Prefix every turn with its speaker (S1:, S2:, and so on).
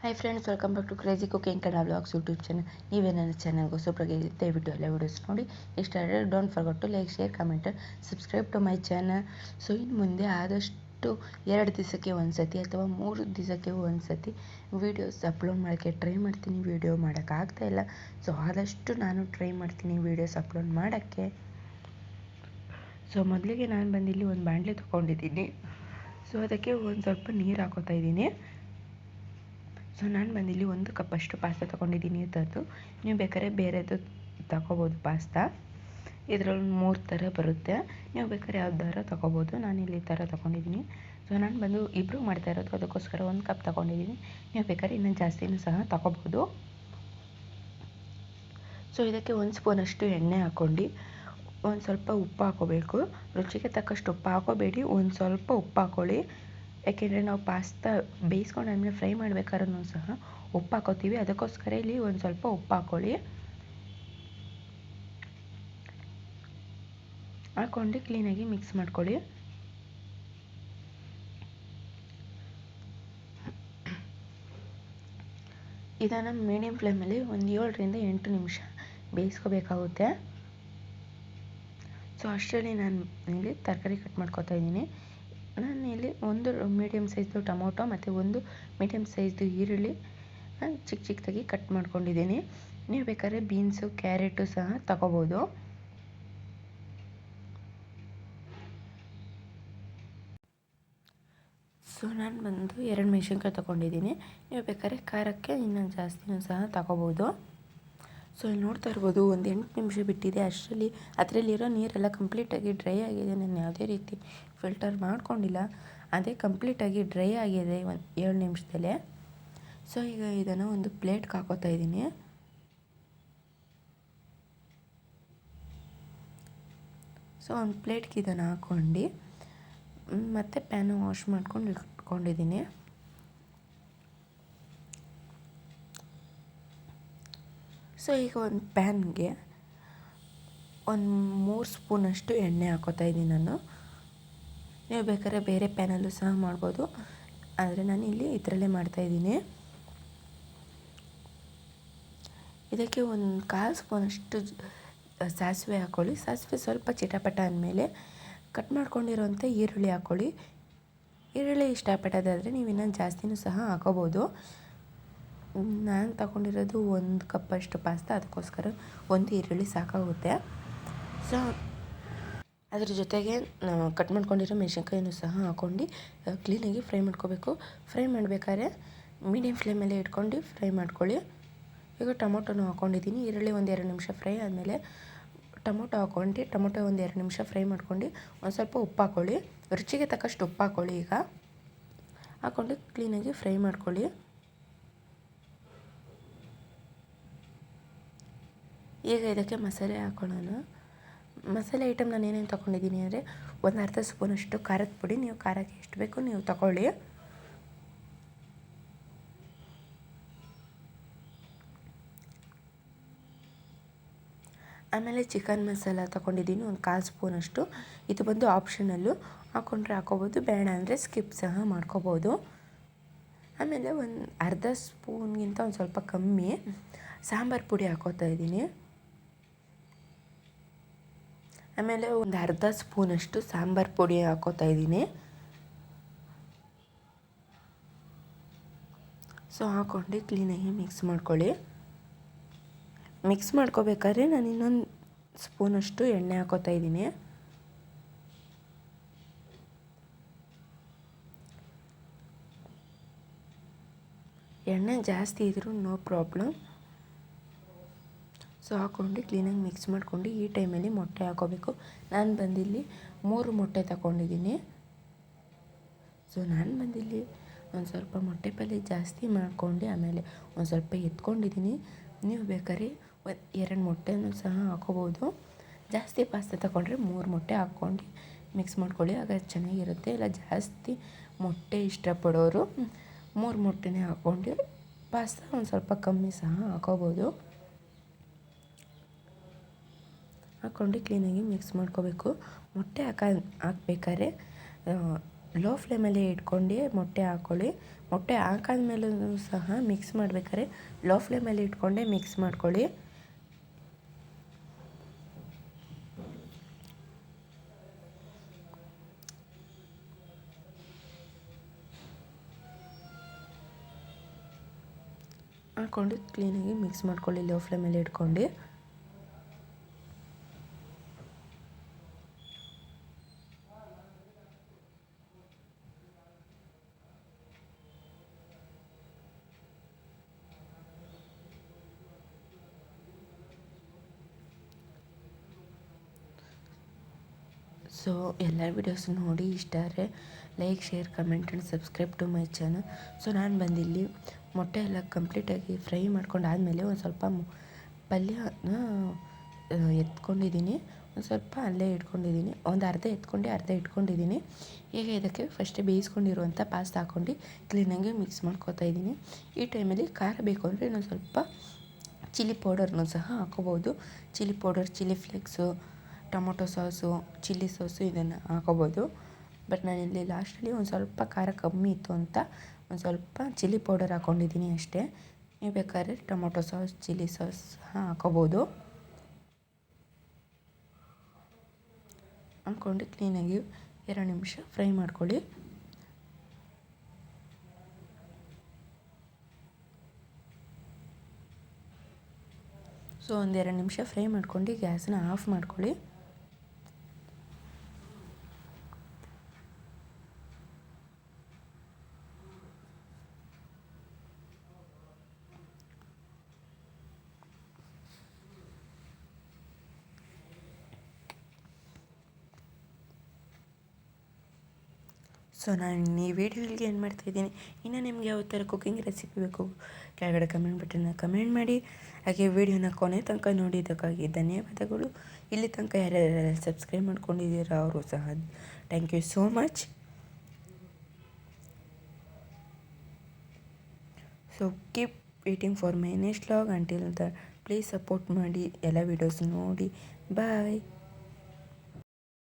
S1: Hi friends welcome back to crazy cooking Kannada blogs YouTube channel ನೀವೇ ನನ್ನ ಚಾನಲ್ಗೆ ದಯವಿಟ್ಟು ಎಲ್ಲ ವೀಡಿಯೋಸ್ ನೋಡಿ ಇಷ್ಟ don't forget to like share comment subscribe to my channel so ಇನ್ನು ಮುಂದೆ ಆದಷ್ಟು ಎರಡು ದಿವಸಕ್ಕೆ ಒಂದು ಸತಿ ಅಥವಾ ಮೂರು ದಿವಸಕ್ಕೆ ಒಂದು ಸತಿ ವೀಡಿಯೋಸ್ ಅಪ್ಲೋಡ್ ಮಾಡೋಕ್ಕೆ ಟ್ರೈ ಮಾಡ್ತೀನಿ. ವೀಡಿಯೋ ಮಾಡೋಕ್ಕಾಗ್ತಾ ಇಲ್ಲ. ಸೊ ಆದಷ್ಟು ನಾನು ಟ್ರೈ ಮಾಡ್ತೀನಿ ವೀಡಿಯೋಸ್ ಅಪ್ಲೋಡ್ ಮಾಡೋಕ್ಕೆ. ಸೊ ಮೊದಲಿಗೆ ನಾನು ಬಂದಿಲ್ಲಿ ಒಂದು ಬಾಂಡ್ಲೆ ತೊಗೊಂಡಿದ್ದೀನಿ. ಸೊ ಅದಕ್ಕೆ ಒಂದು ಸ್ವಲ್ಪ ನೀರು ಹಾಕೋತಾ ಇದ್ದೀನಿ. ಸೊ ನಾನು ಬಂದಿಲ್ಲಿ ಒಂದು ಕಪ್ಪಷ್ಟು ಪಾಸ್ತಾ ತೊಗೊಂಡಿದ್ದೀನಿ ಇದರದ್ದು ನೀವು ಬೇಕಾದ್ರೆ ಬೇರೆದು ತಗೋಬೋದು ಪಾಸ್ತಾ ಇದರಲ್ಲಿ ಮೂರು ಥರ ಬರುತ್ತೆ. ನೀವು ಬೇಕಾದ್ರೆ ಯಾವ್ದಾರ ತೊಗೋಬೋದು ನಾನು ಇಲ್ಲಿ ಥರ ತೊಗೊಂಡಿದ್ದೀನಿ. ಸೊ ನಾನು ಬಂದು ಇಬ್ಬರು ಮಾಡ್ತಾ ಇರೋದು. ಅದಕ್ಕೋಸ್ಕರ ಒಂದು ಕಪ್ ತೊಗೊಂಡಿದ್ದೀನಿ. ನೀವು ಬೇಕಾದ್ರೆ ಇನ್ನೂ ಜಾಸ್ತಿನೂ ಸಹ ತೊಗೋಬೋದು ಸೊ ಇದಕ್ಕೆ ಒಂದು ಸ್ಪೂನಷ್ಟು ಎಣ್ಣೆ ಹಾಕ್ಕೊಂಡು ಒಂದು ಸ್ವಲ್ಪ ಉಪ್ಪು ಹಾಕೋಬೇಕು. ರುಚಿಗೆ ತಕ್ಕಷ್ಟು ಉಪ್ಪು ಹಾಕೋಬೇಡಿ. ಒಂದು ಸ್ವಲ್ಪ ಉಪ್ಪು ಹಾಕೊಳ್ಳಿ. ಯಾಕೆಂದರೆ ನಾವು ಪಾಸ್ತಾ ಬೇಯಿಸ್ಕೊಂಡು ಆದಮೇಲೆ ಫ್ರೈ ಮಾಡ್ಬೇಕಾದ್ರೂ ಸಹ ಉಪ್ಪು ಹಾಕೋತೀವಿ. ಅದಕ್ಕೋಸ್ಕರ ಇಲ್ಲಿ ಒಂದು ಸ್ವಲ್ಪ ಉಪ್ಪು ಹಾಕ್ಕೊಳ್ಳಿ ಹಾಕ್ಕೊಂಡು ಕ್ಲೀನಾಗಿ ಮಿಕ್ಸ್ ಮಾಡ್ಕೊಳ್ಳಿ. ಇದನ್ನು ಮೀಡಿಯಮ್ ಫ್ಲೇಮಲ್ಲಿ ಒಂದು ಏಳರಿಂದ ಎಂಟು ನಿಮಿಷ ಬೇಯಿಸ್ಕೋಬೇಕಾಗುತ್ತೆ. ಸೊ ಅಷ್ಟರಲ್ಲಿ ನಾನು ಇಲ್ಲಿ ತರಕಾರಿ ಕಟ್ ಮಾಡ್ಕೊತಾ ಇದ್ದೀನಿ. ನಾನು ಇಲ್ಲಿ ಒಂದು ಮೀಡಿಯಮ್ ಸೈಜ್ದು ಟೊಮೊಟೊ ಮತ್ತು ಒಂದು ಮೀಡಿಯಮ್ ಸೈಜ್ದು ಈರುಳ್ಳಿ ಚಿಕ್ಕ ಚಿಕ್ಕದಾಗಿ ಕಟ್ ಮಾಡ್ಕೊಂಡಿದ್ದೀನಿ. ನೀವು ಬೇಕಾದ್ರೆ ಬೀನ್ಸು ಕ್ಯಾರೆಟು ಸಹ ತಗೋಬೋದು. ಸೊ ನಾನು ಬಂದು ಎರಡು ಮೆಣಸಿನ್ಕಾಯಿ ತೊಗೊಂಡಿದ್ದೀನಿ. ನೀವು ಬೇಕಾದ್ರೆ ಖಾರಕ್ಕೆ ಇನ್ನೊಂದು ಜಾಸ್ತಿನೂ ಸಹ ತಗೋಬೋದು. ಸೊ ಇಲ್ಲಿ ನೋಡ್ತಾ ಇರ್ಬೋದು ಒಂದು ಎಂಟು ನಿಮಿಷ ಬಿಟ್ಟಿದೆ. ಅಷ್ಟರಲ್ಲಿ ಅದರಲ್ಲಿರೋ ನೀರೆಲ್ಲ ಕಂಪ್ಲೀಟಾಗಿ ಡ್ರೈ ಆಗಿದೆ. ನಾನು ಯಾವುದೇ ರೀತಿ ಫಿಲ್ಟರ್ ಮಾಡ್ಕೊಂಡಿಲ್ಲ. ಅದೇ ಕಂಪ್ಲೀಟಾಗಿ ಡ್ರೈ ಆಗಿದೆ ಒಂದು ಏಳು ನಿಮಿಷದಲ್ಲೇ. ಸೊ ಈಗ ಇದನ್ನು ಒಂದು ಪ್ಲೇಟ್ಗೆ ಹಾಕೋತಾ ಇದ್ದೀನಿ. ಸೊ ಒಂದು ಪ್ಲೇಟ್ಗೆ ಇದನ್ನು ಹಾಕ್ಕೊಂಡು ಮತ್ತು ಪ್ಯಾನು ವಾಶ್ ಮಾಡ್ಕೊಂಡು ಇಟ್ಕೊಂಡಿದ್ದೀನಿ. ಸೊ ಈಗ ಒಂದು ಪ್ಯಾನ್ಗೆ ಒಂದು ಮೂರು ಸ್ಪೂನಷ್ಟು ಎಣ್ಣೆ ಹಾಕೋತಾ ಇದ್ದೀನಿ ನಾನು. ನೀವು ಬೇಕಾದ್ರೆ ಬೇರೆ ಪ್ಯಾನಲ್ಲೂ ಸಹ ಮಾಡ್ಬೋದು. ಆದರೆ ನಾನು ಇಲ್ಲಿ ಇದರಲ್ಲೇ ಮಾಡ್ತಾಯಿದ್ದೀನಿ ಇದಕ್ಕೆ ಒಂದು ಕಾಲು ಸ್ಪೂನಷ್ಟು ಸಾಸಿವೆ ಹಾಕ್ಕೊಳ್ಳಿ ಸಾಸಿವೆ ಸ್ವಲ್ಪ ಚಿಟಪಟ ಅಂದಮೇಲೆ ಕಟ್ ಮಾಡ್ಕೊಂಡಿರೋಂಥ ಈರುಳ್ಳಿ ಹಾಕ್ಕೊಳ್ಳಿ ಈರುಳ್ಳಿ ಇಷ್ಟಪಟ್ಟದಾದರೆ ನೀವು ಇನ್ನೊಂದು ಜಾಸ್ತಿನೂ ಸಹ ಹಾಕೋಬೋದು. ನಾನು ತಗೊಂಡಿರೋದು ಒಂದು ಕಪ್ಪಷ್ಟು ಪಾಸ್ತಾ, ಅದಕ್ಕೋಸ್ಕರ ಒಂದು ಈರುಳ್ಳಿ ಸಾಕಾಗುತ್ತೆ. ಸೊ ಅದ್ರ ಜೊತೆಗೆ ಕಟ್ ಮಾಡ್ಕೊಂಡಿರೋ ಮೆಣಸಿನ್ಕಾಯಿನೂ ಸಹ ಹಾಕ್ಕೊಂಡು ಕ್ಲೀನಾಗಿ ಫ್ರೈ ಮಾಡ್ಕೋಬೇಕು. ಫ್ರೈ ಮಾಡಬೇಕಾದ್ರೆ ಮೀಡಿಯಮ್ ಫ್ಲೇಮಲ್ಲೇ ಇಟ್ಕೊಂಡು ಫ್ರೈ ಮಾಡ್ಕೊಳ್ಳಿ. ಈಗ ಟೊಮೊಟೊನೂ ಹಾಕ್ಕೊಂಡಿದ್ದೀನಿ ಈರುಳ್ಳಿ ಒಂದು ಎರಡು ನಿಮಿಷ ಫ್ರೈ ಆದಮೇಲೆ ಟೊಮೊಟೊ ಹಾಕ್ಕೊಂಡು ಟೊಮೊಟೊ ಒಂದು ಎರಡು ನಿಮಿಷ ಫ್ರೈ ಮಾಡ್ಕೊಂಡು ಒಂದು ಸ್ವಲ್ಪ ಉಪ್ಪು ಹಾಕ್ಕೊಳ್ಳಿ ರುಚಿಗೆ ತಕ್ಕಷ್ಟು ಉಪ್ಪು ಹಾಕ್ಕೊಳ್ಳಿ ಈಗ. ಹಾಕ್ಕೊಂಡು ಕ್ಲೀನಾಗಿ ಫ್ರೈ ಮಾಡ್ಕೊಳ್ಳಿ. ಈಗ ಇದಕ್ಕೆ ಮಸಾಲೆ ಹಾಕೊಳ್ಳೋಣ. ಮಸಾಲೆ ಐಟಮ್ ನಾನು ಏನೇನು ತೊಗೊಂಡಿದ್ದೀನಿ ಅಂದರೆ ಒಂದು ಅರ್ಧ ಸ್ಪೂನಷ್ಟು ಖಾರದ ಪುಡಿ. ನೀವು ಖಾರಕ್ಕೆ ಎಷ್ಟು ಬೇಕು ನೀವು ತಗೊಳ್ಳಿ. ಆಮೇಲೆ ಚಿಕನ್ ಮಸಾಲ ತೊಗೊಂಡಿದ್ದೀನಿ ಒಂದು ಕಾಲು ಸ್ಪೂನಷ್ಟು. ಇದು ಬಂದು ಆಪ್ಷನಲ್ಲು ಹಾಕ್ಕೊಂಡ್ರೆ ಹಾಕೋಬೋದು. ಬೇಡ ಅಂದರೆ ಸ್ಕಿಪ್ ಸಹ ಮಾಡ್ಕೋಬೋದು. ಆಮೇಲೆ ಒಂದು ಅರ್ಧ ಸ್ಪೂನ್ಗಿಂತ ಒಂದು ಸ್ವಲ್ಪ ಕಮ್ಮಿ ಸಾಂಬಾರು ಪುಡಿ ಹಾಕೋತಾ ಇದ್ದೀನಿ. ಆಮೇಲೆ ಒಂದು ಅರ್ಧ ಸ್ಪೂನಷ್ಟು ಸಾಂಬಾರು ಪುಡಿ ಹಾಕೋತಾ ಇದ್ದೀನಿ. ಸೊ ಹಾಕ್ಕೊಂಡು ಕ್ಲೀನಾಗಿ ಮಿಕ್ಸ್ ಮಾಡ್ಕೊಳ್ಳಿ. ಮಿಕ್ಸ್ ಮಾಡ್ಕೋಬೇಕಾದ್ರೆ ನಾನು ಇನ್ನೊಂದು ಸ್ಪೂನಷ್ಟು ಎಣ್ಣೆ ಹಾಕೋತಾ ಇದ್ದೀನಿ. ಎಣ್ಣೆ ಜಾಸ್ತಿ ಇದ್ದರೂ ನೋ ಪ್ರಾಬ್ಲಮ್ ಸೊ ಹಾಕ್ಕೊಂಡು ಕ್ಲೀನಾಗಿ ಮಿಕ್ಸ್ ಮಾಡ್ಕೊಂಡು ಈ ಟೈಮಲ್ಲಿ ಮೊಟ್ಟೆ ಹಾಕೋಬೇಕು. ನಾನು ಬಂದಿಲ್ಲಿ ಮೂರು ಮೊಟ್ಟೆ ತಗೊಂಡಿದ್ದೀನಿ ಸೊ ನಾನು ಬಂದಿಲ್ಲಿ ಒಂದು ಸ್ವಲ್ಪ ಮೊಟ್ಟೆ ಪಲ್ಯ ಜಾಸ್ತಿ ಮಾಡ್ಕೊಂಡು ಆಮೇಲೆ ಒಂದು ಸ್ವಲ್ಪ ಎತ್ಕೊಂಡಿದ್ದೀನಿ. ನೀವು ಬೇಕಾದ್ರೆ ಒಂದು ಎರಡು ಮೊಟ್ಟೆನೂ ಸಹ ಹಾಕೋಬೋದು. ಜಾಸ್ತಿ ಪಾಸ್ತಾ ತಗೊಂಡ್ರೆ ಮೂರು ಮೊಟ್ಟೆ ಹಾಕ್ಕೊಂಡು ಮಿಕ್ಸ್ ಮಾಡ್ಕೊಳ್ಳಿ. ಆಗ ಚೆನ್ನಾಗಿರುತ್ತೆ. ಇಲ್ಲ, ಜಾಸ್ತಿ ಮೊಟ್ಟೆ ಇಷ್ಟಪಡೋರು ಮೂರು ಮೊಟ್ಟೆನೇ ಹಾಕ್ಕೊಂಡು ಪಾಸ್ತಾ ಒಂದು ಸ್ವಲ್ಪ ಕಮ್ಮಿ ಸಹ ಹಾಕೋಬೋದು. ಹಾಕ್ಕೊಂಡು ಕ್ಲೀನಾಗಿ ಮಿಕ್ಸ್ ಮಾಡ್ಕೋಬೇಕು. ಮೊಟ್ಟೆ ಹಾಕ, ಹಾಕ್ಬೇಕಾದ್ರೆ ಲೋ ಫ್ಲೇಮಲ್ಲಿ ಇಟ್ಕೊಂಡು ಮೊಟ್ಟೆ ಹಾಕ್ಕೊಳ್ಳಿ ಮೊಟ್ಟೆ ಹಾಕಾದ್ಮೇಲೂ ಸಹ ಮಿಕ್ಸ್ ಮಾಡಬೇಕಾದ್ರೆ ಲೋ ಫ್ಲೇಮಲ್ಲಿ ಇಟ್ಕೊಂಡೇ ಮಿಕ್ಸ್ ಮಾಡ್ಕೊಳ್ಳಿ. ಹಾಕ್ಕೊಂಡು ಕ್ಲೀನಾಗಿ ಮಿಕ್ಸ್ ಮಾಡ್ಕೊಳ್ಳಿ ಲೋ ಫ್ಲೇಮಲ್ಲಿ ಇಟ್ಕೊಂಡು. ಸೊ ಎಲ್ಲ ವೀಡಿಯೋಸ್ ನೋಡಿ ಇಷ್ಟ ಆದರೆ like share comment and subscribe to my channel so ನಾನು ಬಂದಿಲ್ಲಿ ಮೊಟ್ಟೆ ಎಲ್ಲ ಕಂಪ್ಲೀಟಾಗಿ ಫ್ರೈ ಮಾಡ್ಕೊಂಡು ಆದಮೇಲೆ ಒಂದು ಸ್ವಲ್ಪ ಪಲ್ಯನ ಎತ್ಕೊಂಡಿದ್ದೀನಿ. ಒಂದು ಸ್ವಲ್ಪ ಅಲ್ಲೇ ಇಟ್ಕೊಂಡಿದ್ದೀನಿ. ಒಂದು ಅರ್ಧ ಎತ್ಕೊಂಡು, ಅರ್ಧ ಇಟ್ಕೊಂಡಿದ್ದೀನಿ. ಈಗ ಇದಕ್ಕೆ ಫಸ್ಟೇ ಬೇಯಿಸ್ಕೊಂಡಿರುವಂಥ ಪಾಸ್ತಾ ಹಾಕ್ಕೊಂಡು ಕ್ಲೀನಾಗಿ ಮಿಕ್ಸ್ ಮಾಡ್ಕೋತಾ ಇದ್ದೀನಿ. ಈ ಟೈಮಲ್ಲಿ ಖಾರ ಬೇಕು ಅಂದರೆ ಇನ್ನೊಂದು ಸ್ವಲ್ಪ ಚಿಲ್ಲಿ ಪೌಡರ್ನೂ ಸಹ ಹಾಕೋಬೋದು. Chilli powder chilli flakes tomato sauce, chilli sauce ಇದನ್ನು ಹಾಕೋಬೋದು. ಬಟ್ ನಾನಿಲ್ಲಿ ಲಾಸ್ಟಲ್ಲಿ ಒಂದು ಸ್ವಲ್ಪ ಖಾರ ಕಮ್ಮಿ ಇತ್ತು ಅಂತ ಒಂದು ಸ್ವಲ್ಪ ಚಿಲ್ಲಿ ಪೌಡರ್ ಹಾಕ್ಕೊಂಡಿದ್ದೀನಿ ಅಷ್ಟೇ. ನೀವು ಬೇಕಾದ್ರೆ ಟೊಮೊಟೊ ಸಾಸ್, ಚಿಲ್ಲಿ ಸಾಸ್ ಹಾಕೋಬೋದು. ಹಾಕ್ಕೊಂಡು ಕ್ಲೀನಾಗಿ ಎರಡು ನಿಮಿಷ ಫ್ರೈ ಮಾಡ್ಕೊಳ್ಳಿ. ಸೊ ಒಂದೆರಡು ನಿಮಿಷ ಫ್ರೈ ಮಾಡ್ಕೊಂಡು ಗ್ಯಾಸನ್ನ ಆಫ್ ಮಾಡ್ಕೊಳ್ಳಿ. ಸೊ ನಾನು ಈ ವೀಡಿಯೋಗಳಿಗೆ ಏನು ಮಾಡ್ತಾಯಿದ್ದೀನಿ ಇನ್ನು ನಿಮ್ಗೆ ಯಾವ ಥರ ಕುಕ್ಕಿಂಗ್ ರೆಸಿಪಿ ಬೇಕು ಕೆಳಗಡೆ ಕಮೆಂಟ್ ಬಟನ್ನ ಕಮೆಂಟ್ ಮಾಡಿ. ಹಾಗೆ ವೀಡಿಯೋನ ಕೊನೆ ತನಕ ನೋಡಿದ್ದಕ್ಕಾಗಿ ಧನ್ಯವಾದಗಳು. ಇಲ್ಲಿ ತನಕ ಯಾರ್ಯಾರು ಸಬ್ಸ್ಕ್ರೈಬ್ ಮಾಡ್ಕೊಂಡಿದ್ದೀರಾ ಅವರು ಸಹ thank you so much so keep waiting for my next log until the please support ಮಾಡಿ ಎಲ್ಲ ವೀಡಿಯೋಸ್ ನೋಡಿ. ಬಾಯ್